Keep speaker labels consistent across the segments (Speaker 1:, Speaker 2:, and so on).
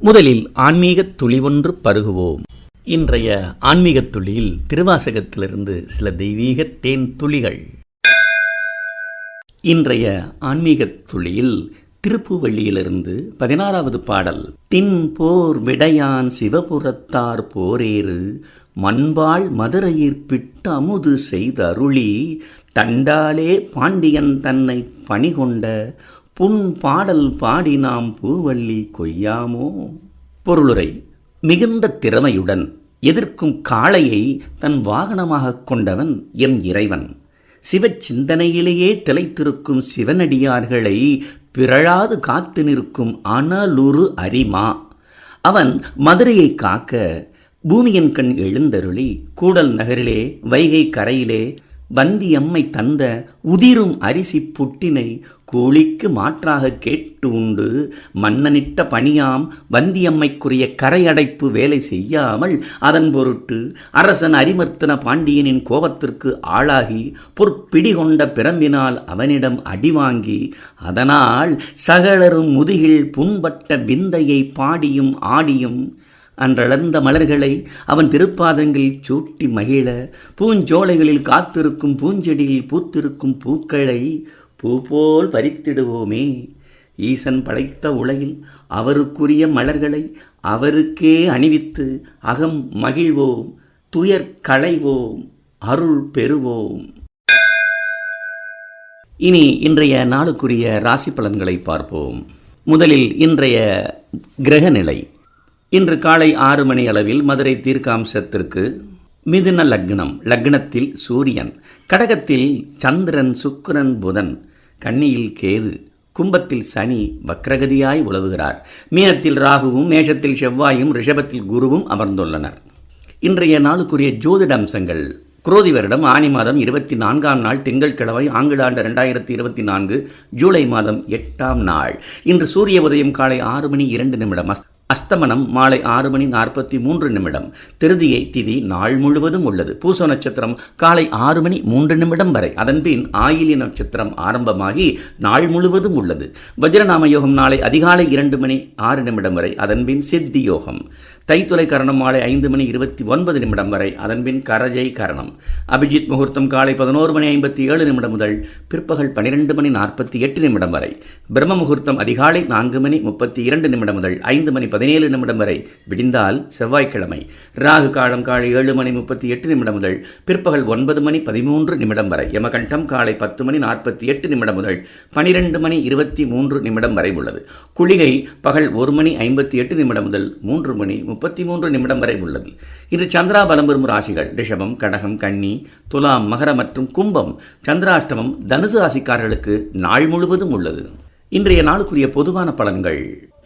Speaker 1: முதலில் ஆன்மீகத் துளி ஒன்று பருகுவோம். இன்றைய ஆன்மீகத் துளியில் திருவாசகத்திலிருந்து சில தெய்வீக தேன் துளிகள். இன்றைய ஆன்மீகத் துளியில் திருப்புவள்ளியிலிருந்து பதினாறாவது பாடல் தின் போர் விடையான் சிவபுரத்தார் போரேறு மண்பாள் மதுரையிற்பிட்டு அமுது செய்த அருளி தண்டாலே பாண்டியன் தன்னை பணிகொண்ட புன் பாடல் பாடி நாம் பூவள்ளி கொய்யாமோ? பொருளுரை மிகுந்த திறமையுடன் எதிர்க்கும் காளையை தன் வாகனமாகக் கொண்டவன் எம் இறைவன். சிவச்சிந்தனையிலேயே திளைத்திருக்கும் சிவனடியார்களை பிறழாது காத்து நிற்கும் அனலுரு அரிமா. அவன் மதுரையை காக்க பூமியின் கண் எழுந்தருளி கூடல் நகரிலே வைகை கரையிலே வந்தியம்மை தந்த உதிரும் அரிசி புட்டினை கூலிக்கு மாற்றாக கேட்டு உண்டு. மன்னனிட்ட பணியாம் வந்தியம்மைக்குரிய கரையடைப்பு வேலை செய்யாமல் அதன் பொருட்டு அரசன் அரிமர்த்தன பாண்டியனின் கோபத்திற்கு ஆளாகி பொற்பிடி கொண்ட பிறம்பினால் அவனிடம் அடி வாங்கி அதனால் சகலரும் முதுகில் புண்பட்ட விந்தையை பாடியும் ஆடியும் அன்றளர்ந்த மலர்களை அவன் திருப்பாதங்களில் சூட்டி மகிழ பூஞ்சோலைகளில் காத்திருக்கும் பூஞ்செடியில் பூத்திருக்கும் பூக்களை பூ போல் பறித்திடுவோமே. ஈசன் படைத்த உலகில் அவருக்குரிய மலர்களை அவருக்கே அணிவித்து அகம் மகிழ்வோம் துயர் களைவோம் அருள் பெறுவோம். இனி இன்றைய நாளுக்குரிய ராசி பலன்களை பார்ப்போம். முதலில் இன்றைய கிரகநிலை இன்று காலை ஆறு மணி அளவில் மதுரை தீர்க்காம்சத்திற்கு மிதுன லக்னம் லக்னத்தில் சூரியன் கடகத்தில் சந்திரன் சுக்கிரன் புதன் கன்னியில் கேது கும்பத்தில் சனி வக்ரகதியாய் உலவுகிறார். மீனத்தில் ராகுவும் மேஷத்தில் செவ்வாயும் ரிஷபத்தில் குருவும் அமர்ந்துள்ளனர். இன்றைய நாளுக்குரிய ஜோதிட அம்சங்கள் குரோதி வருடம் ஆனி மாதம் இருபத்தி நான்காம் நாள் திங்கட்கிழமை ஆங்கில ஆண்டு ரெண்டாயிரத்தி இருபத்தி நான்கு ஜூலை மாதம் எட்டாம் நாள். இன்று சூரிய உதயம் காலை ஆறு மணி இரண்டு நிமிடம். அஸ்தமனம் மாலை ஆறு மணி நாற்பத்தி மூன்று நிமிடம். திருதியை திதி நாள் முழுவதும் உள்ளது. பூச நட்சத்திரம் காலை ஆறு மணி மூன்று நிமிடம் வரை. அதன்பின் ஆயிலி நட்சத்திரம் ஆரம்பமாகி நாள் முழுவதும் உள்ளது. வஜ்ரநாம யோகம் நாளை அதிகாலை இரண்டு மணி ஆறு நிமிடம் வரை. அதன்பின் சித்தி யோகம். தைத்துலை கரணம் மாலை ஐந்து மணி இருபத்தி ஒன்பது நிமிடம் வரை. அதன்பின் கரஜை கரணம். அபிஜித் முகூர்த்தம் காலை பதினோரு மணி ஐம்பத்தி ஏழு நிமிடம் முதல் பிற்பகல் பனிரெண்டு மணி நாற்பத்தி எட்டு நிமிடம் வரை. பிரம்ம முகூர்த்தம் அதிகாலை நான்கு மணி முப்பத்தி இரண்டு நிமிடம் முதல் ஐந்து மணி பதினேழு நிமிடம் வரை. விடிந்தால் செவ்வாய்க்கிழமை. ராகு காலம் காலை ஏழு மணி முப்பத்தி எட்டு நிமிடம் முதல் பிற்பகல் ஒன்பது மணி பதிமூன்று நிமிடம் வரை. யமகண்டம் காலை பத்து மணி நாற்பத்தி எட்டு நிமிடம் முதல் பனிரெண்டு மணி இருபத்தி மூன்று நிமிடம் வரை உள்ளது. குளிகை பகல் ஒரு மணி ஐம்பத்தி எட்டு நிமிடம் முதல் மூன்று மணி முப்பத்தி மூன்று நிமிடம் வரை உள்ளது. இன்று சந்திரா பலம் பெறும் ராசிகள் ரிஷபம் கடகம் கன்னி துலாம் மகர மற்றும் கும்பம் சந்திராஷ்டமம் தனுசு ராசிக்காரர்களுக்கு நாள் முழுவதும் உள்ளது. இன்றைய நாளுக்குரிய பொதுவான பலன்கள்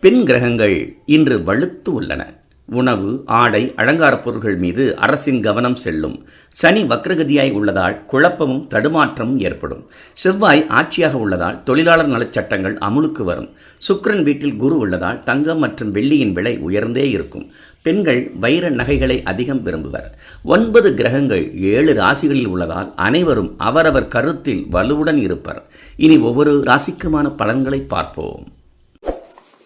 Speaker 1: பெண் கிரகங்கள் இன்று வலுத்து உள்ளன. உணவு ஆடை அலங்காரப் பொருட்கள் மீது அரசின் கவனம் செல்லும். சனி வக்ரகதியாய் உள்ளதால் குழப்பமும் தடுமாற்றமும் ஏற்படும். செவ்வாய் ஆட்சியாக உள்ளதால் தொழிலாளர் நலச் சட்டங்கள் அமுலுக்கு வரும். சுக்கரன் வீட்டில் குரு உள்ளதால் தங்கம் மற்றும் வெள்ளியின் விலை உயர்ந்தே இருக்கும். பெண்கள் வைர நகைகளை அதிகம் விரும்புவர். ஒன்பது கிரகங்கள் ஏழு ராசிகளில் உள்ளதால் அனைவரும் அவரவர் கருத்தில் வலுவுடன் இருப்பர். இனி ஒவ்வொரு ராசிக்குமான பலன்களை பார்ப்போம்.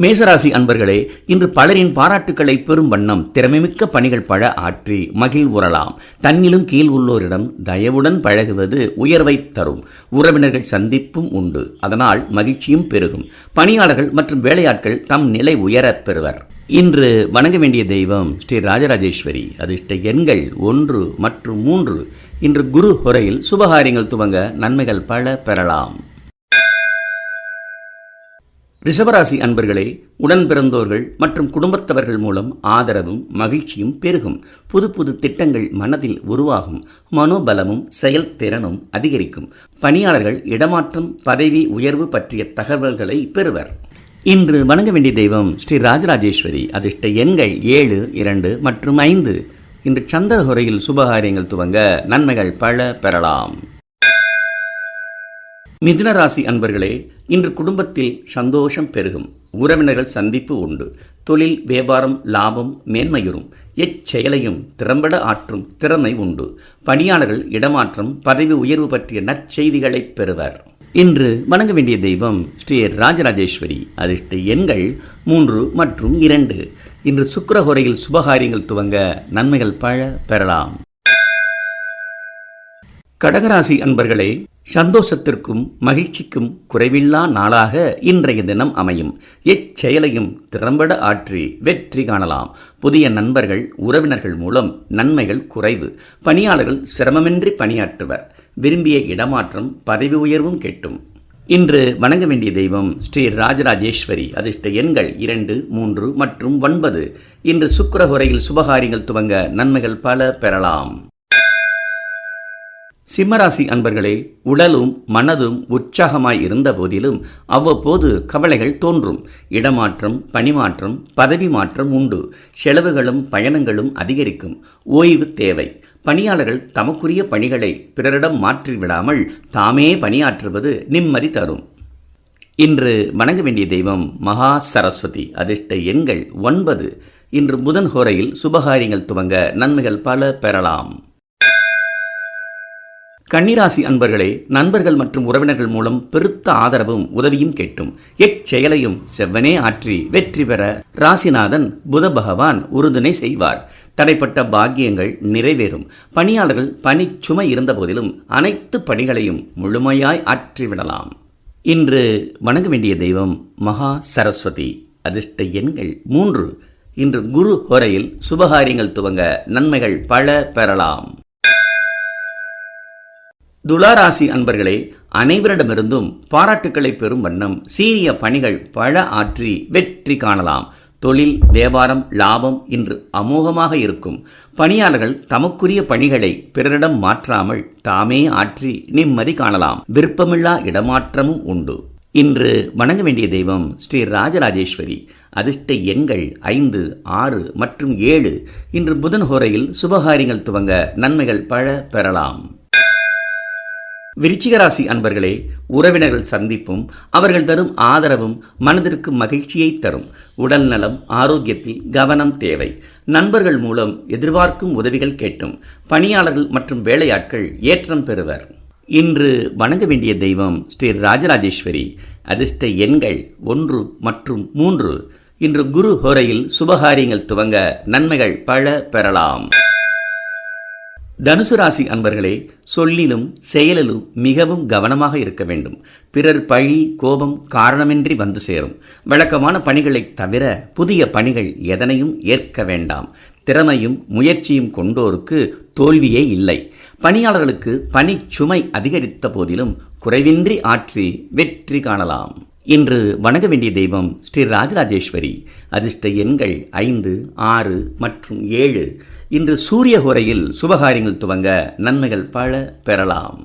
Speaker 1: மேசராசி அன்பர்களே இன்று பலரின் பாராட்டுக்களை பெறும் வண்ணம் திறமைமிக்க பணிகள் பழ ஆற்றி மகிழ்வுறலாம் தன்னிலும் கீழ் உள்ளோரிடம் தயவுடன் பழகுவது உயர்வை தரும். உறவினர்கள் சந்திப்பும் உண்டு. அதனால் மகிழ்ச்சியும் பெருகும். பணியாளர்கள் மற்றும் வேலையாட்கள் தம் நிலை உயரப் பெறுவர். இன்று வணங்க வேண்டிய தெய்வம் ஸ்ரீ ராஜராஜேஸ்வரி. அதிர்ஷ்ட எண்கள் ஒன்று மற்றும் மூன்று. இன்று குரு ஹொரையில் சுபகாரியங்கள் துவங்க நன்மைகள் பல பெறலாம். ரிஷபராசி அன்பர்களே உடன் பிறந்தோர்கள் மற்றும் குடும்பத்தவர்கள் மூலம் ஆதரவும் மகிழ்ச்சியும் பெருகும். புது புது திட்டங்கள் மனதில் உருவாகும். மனோபலமும் செயல்திறனும் அதிகரிக்கும். பணியாளர்கள் இடமாற்றம் பதவி உயர்வு பற்றிய தகவல்களை பெறுவர். இன்று வணங்க வேண்டிய தெய்வம் ஸ்ரீ ராஜராஜேஸ்வரி. அதிர்ஷ்ட எண்கள் ஏழு இரண்டு மற்றும் ஐந்து. இன்று சந்திரஹுரையில் சுபகாரியங்கள் துவங்க நன்மைகள் பல பெறலாம். மிதுன ராசி அன்பர்களே இன்று குடும்பத்தில் சந்தோஷம் பெருகும். உறவினர்கள் சந்திப்பு உண்டு. தொழில் வியாபாரம் லாபம் மேன்மையுறும். எச்செயலையும் திறம்பட ஆற்றும் திறமை உண்டு. பணியாளர்கள் இடமாற்றம் பதவி உயர்வு பற்றிய நற்செய்திகளை பெறுவர். இன்று வணங்க வேண்டிய தெய்வம் ஸ்ரீ ராஜராஜேஸ்வரி. அதிர்ஷ்ட எண்கள் மூன்று மற்றும் இரண்டு. இன்று சுக்கரஹோரையில் சுபகாரியங்கள் துவங்க நன்மைகள் பழ பெறலாம். கடகராசி அன்பர்களே சந்தோஷத்திற்கும் மகிழ்ச்சிக்கும் குறைவில்லா நாளாக இன்றைய தினம் அமையும். எச்செயலையும் திறம்பட ஆற்றி வெற்றி காணலாம். புதிய நண்பர்கள் உறவினர்கள் மூலம் நன்மைகள் குறைவு. பணியாளர்கள் சிரமமின்றி பணியாற்றுவர். விரும்பிய இடமாற்றம் பதவி உயர்வும் கேட்டும். இன்று வணங்க வேண்டிய தெய்வம் ஸ்ரீ ராஜராஜேஸ்வரி. அதிர்ஷ்ட எண்கள் இரண்டு மூன்று மற்றும் ஒன்பது. இன்று சுக்கரஹுரையில் சுபகாரியங்கள் துவங்க நன்மைகள் பல பெறலாம். சிம்மராசி அன்பர்களே உடலும் மனதும் உற்சாகமாய் இருந்த போதிலும் அவ்வப்போது கவலைகள் தோன்றும். இடமாற்றம் பணிமாற்றம் பதவி மாற்றம் உண்டு. செலவுகளும் பயணங்களும் அதிகரிக்கும். ஓய்வு தேவை. பணியாளர்கள் தமக்குரிய பணிகளை பிறரிடம் மாற்றிவிடாமல் தாமே பணியாற்றுவது நிம்மதி தரும். இன்று வணங்க வேண்டிய தெய்வம் மகா சரஸ்வதி. அதிர்ஷ்ட எண்கள் ஒன்பது. இன்று புதன் ஹோரையில் சுபகாரியங்கள் துவங்க நன்மைகள் பல பெறலாம். கன்னிராசி அன்பர்களே நண்பர்கள் மற்றும் உறவினர்கள் மூலம் பெருத்த ஆதரவும் உதவியும் கேட்டும். எச்செயலையும் செவ்வனே ஆற்றி வெற்றி பெற ராசிநாதன் புத பகவான் உறுதுணை செய்வார். தடைப்பட்ட பாக்கியங்கள் நிறைவேறும். பணியாளர்கள் பணி சுமை இருந்த போதிலும் அனைத்து பணிகளையும் முழுமையாய் ஆற்றிவிடலாம். இன்று வணங்க வேண்டிய தெய்வம் மகா சரஸ்வதி. அதிர்ஷ்ட எண்கள் மூன்று. இன்று குரு ஹொரையில் சுபகாரியங்கள் துவங்க நன்மைகள் பல பெறலாம். துளாராசி அன்பர்களே அனைவரிடமிருந்தும் பாராட்டுக்களை பெறும் வண்ணம் சீரிய பணிகள் பல ஆற்றி வெற்றி காணலாம். தொழில் வியாபாரம் லாபம் இன்று அமோகமாக இருக்கும். பணியாளர்கள் தமக்குரிய பணிகளை பிறரிடம் மாற்றாமல் தாமே ஆற்றி நிம்மதி காணலாம். விருப்பமில்லா இடமாற்றமும் உண்டு. இன்று வணங்க வேண்டிய தெய்வம் ஸ்ரீ ராஜராஜேஸ்வரி. அதிர்ஷ்ட எண்கள் ஐந்து ஆறு மற்றும் ஏழு. இன்று புதன் ஹோரையில் சுபகாரியங்கள் துவங்க நன்மைகள் பல பெறலாம். விருச்சிகராசி அன்பர்களே உறவினர்கள் சந்திப்பும் அவர்கள் தரும் ஆதரவும் மனதிற்கு மகிழ்ச்சியை தரும். உடல் நலம் ஆரோக்கியத்தில் கவனம் தேவை. நண்பர்கள் மூலம் எதிர்பார்க்கும் உதவிகள் கேட்டும். பணியாளர்கள் மற்றும் வேலையாட்கள் ஏற்றம் பெறுவர். இன்று வணங்க வேண்டிய தெய்வம் ஸ்ரீ ராஜராஜேஸ்வரி. அதிர்ஷ்ட எண்கள் ஒன்று மற்றும் மூன்று. இன்று குரு ஹோரையில் சுபகாரியங்கள் துவங்க நன்மைகள் பல பெறலாம். தனுசு ராசி அன்பர்களே சொல்லிலும் செயலிலும் மிகவும் கவனமாக இருக்க வேண்டும். பிறர் பழி கோபம் காரணமின்றி வந்து சேரும். வழக்கமான பணிகளைத் தவிர புதிய பணிகள் எதனையும் ஏற்க வேண்டாம். திறமையும் முயற்சியும் கொண்டோருக்கு தோல்வியே இல்லை. பணியாளர்களுக்கு பணி சுமை அதிகரித்த போதிலும் குறைவின்றி ஆற்றி வெற்றி காணலாம். இன்று வணங்க வேண்டிய தெய்வம் ஸ்ரீ ராஜராஜேஸ்வரி. அதிர்ஷ்ட எண்கள் ஐந்து ஆறு மற்றும் ஏழு. இன்று சூரிய ஹோரையில் சுபகாரியங்கள் துவங்க நன்மைகள் பல பெறலாம்.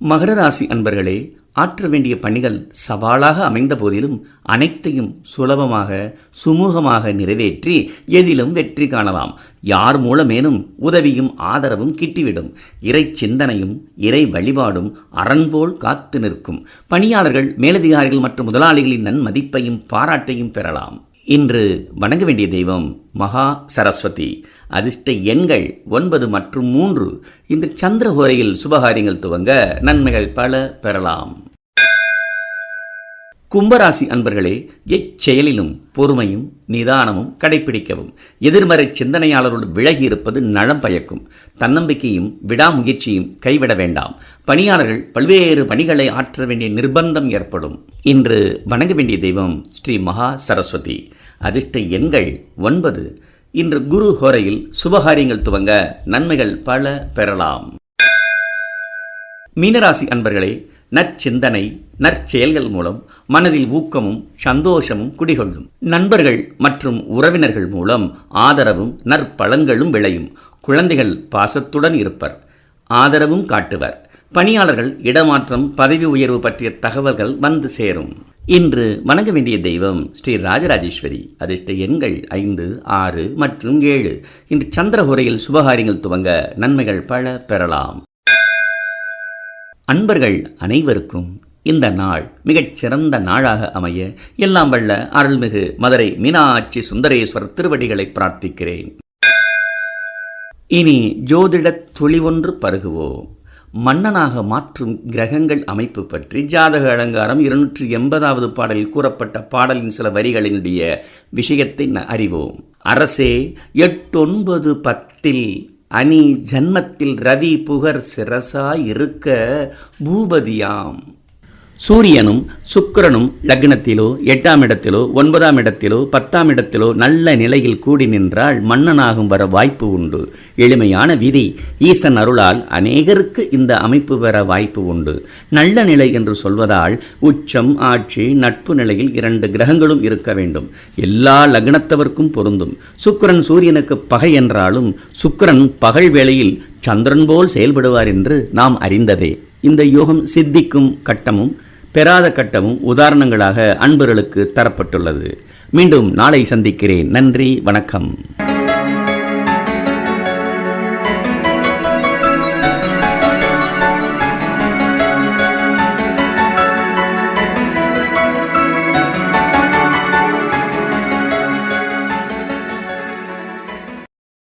Speaker 1: மகர ராசி அன்பர்களே ஆற்ற வேண்டிய பணிகள் சவாலாக அமைந்த போதிலும் அனைத்தையும் சுலபமாக சுமூகமாக நிறைவேற்றி எதிலும் வெற்றி காணலாம். யார் மூலமேனும் உதவியும் ஆதரவும் கிட்டிவிடும். இறை சிந்தனையும் இறை வழிபாடும் அரண்போல் காத்து நிற்கும். பணியாளர்கள் மேலதிகாரிகள் மற்றும் முதலாளிகளின் நன்மதிப்பையும் பாராட்டையும் பெறலாம். இன்று வணங்க வேண்டிய தெய்வம் மகா சரஸ்வதி. அதிர்ஷ்ட எண்கள் ஒன்பது மற்றும் மூன்று. இன்று சந்திரஹோரையில் சுபகாரியங்கள் துவங்க நன்மைகள் பல பெறலாம். கும்பராசி அன்பர்களே எச்செயலிலும் பொறுமையும் நிதானமும் கடைபிடிக்கவும் எதிர்மறை சிந்தனையாளரோடு விலகி இருப்பது நலம் பயக்கும். தன்னம்பிக்கையும் விடாமுயற்சியும் கைவிட வேண்டாம். பணியாளர்கள் பல்வேறு பணிகளை ஆற்ற வேண்டிய நிர்பந்தம் ஏற்படும். இன்று வணங்க வேண்டிய தெய்வம் ஸ்ரீ மகா சரஸ்வதி. அதிர்ஷ்ட எண்கள் ஒன்பது. இன்று குரு ஹோரையில் சுபகாரியங்கள் துவங்க நன்மைகள் பல பெறலாம். மீனராசி அன்பர்களே நற்சிந்தனை நற்செயல்கள் மூலம் மனதில் ஊக்கமும் சந்தோஷமும் குடிகொள்ளும். நண்பர்கள் மற்றும் உறவினர்கள் மூலம் ஆதரவும் நற்பலன்களும் விளையும். குழந்தைகள் பாசத்துடன் இருப்பர் ஆதரவும் காட்டுவர். பணியாளர்கள் இடமாற்றம் பதவி உயர்வு பற்றிய தகவல்கள் வந்து சேரும். இன்று வணங்க வேண்டிய தெய்வம் ஸ்ரீ ராஜராஜேஸ்வரி. அதிர்ஷ்ட எண்கள் ஐந்து ஆறு மற்றும் ஏழு. இன்று சந்திரகுரையில் சுபகாரியங்கள் துவங்க நன்மைகள் பல பெறலாம். அன்பர்கள் அனைவருக்கும் இந்த நாள் மிகச் சிறந்த நாளாக அமைய எல்லாம் வல்ல அருள்மிகு மதுரை மீனாட்சி சுந்தரேஸ்வரர் திருவடிகளை பிரார்த்திக்கிறேன். இனி ஜோதிடத் துளிவொன்று பருகுவோம். மன்னனாக மாற்றும் கிரகங்கள் அமைப்பு பற்றி ஜாதக அலங்காரம் இருநூற்றி எண்பதாவது பாடலில் கூறப்பட்ட பாடலின் சில வரிகளினுடைய விஷயத்தை ந- அறிவோம். அரசே எட்டொன்பது பத்தில் அணி ஜன்மத்தில் ரவி புகர் சிரசாய் இருக்க பூபதியாம். சூரியனும் சுக்கிரனும் லக்னத்திலோ எட்டாம் இடத்திலோ ஒன்பதாம் இடத்திலோ பத்தாம் இடத்திலோ நல்ல நிலையில் கூடி நின்றால் மன்னனாகும் வர வாய்ப்பு உண்டு. எளிமையான விதி. ஈசன் அருளால் அநேகருக்கு இந்த அமைப்பு பெற வாய்ப்பு உண்டு. நல்ல நிலை என்று சொல்வதால் உச்சம் ஆட்சி நட்பு நிலையில் இரண்டு கிரகங்களும் இருக்க வேண்டும். எல்லா லக்னத்தவர்க்கும் பொருந்தும். சுக்கிரன் சூரியனுக்கு பகை என்றாலும் சுக்கிரன் பகல் வேளையில் சந்திரன் போல் செயல்படுவார் என்று நாம் அறிந்ததே. இந்த யோகம் சித்திக்கும் கட்டமும் பெறாத கட்டமும் உதாரணங்களாக அன்பர்களுக்கு தரப்பட்டுள்ளது. மீண்டும் நாளை சந்திக்கிறேன். நன்றி வணக்கம்.